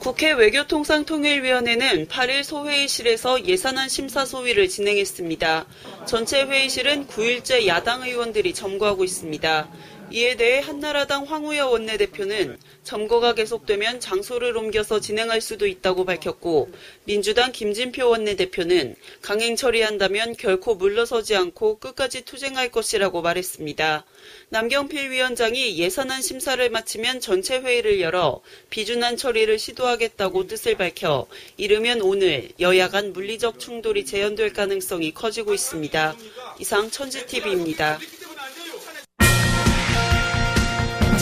국회 외교통상통일위원회는 8일 소회의실에서 예산안 심사 소위를 진행했습니다. 전체 회의실은 9일째 야당 의원들이 점거하고 있습니다. 이에 대해 한나라당 황우여 원내대표는 점거가 계속되면 장소를 옮겨서 진행할 수도 있다고 밝혔고 민주당 김진표 원내대표는 강행 처리한다면 결코 물러서지 않고 끝까지 투쟁할 것이라고 말했습니다. 남경필 위원장이 예산안 심사를 마치면 전체 회의를 열어 비준안 처리를 시도하겠다고 뜻을 밝혀 이르면 오늘 여야 간 물리적 충돌이 재현될 가능성이 커지고 있습니다. 이상 천지TV입니다.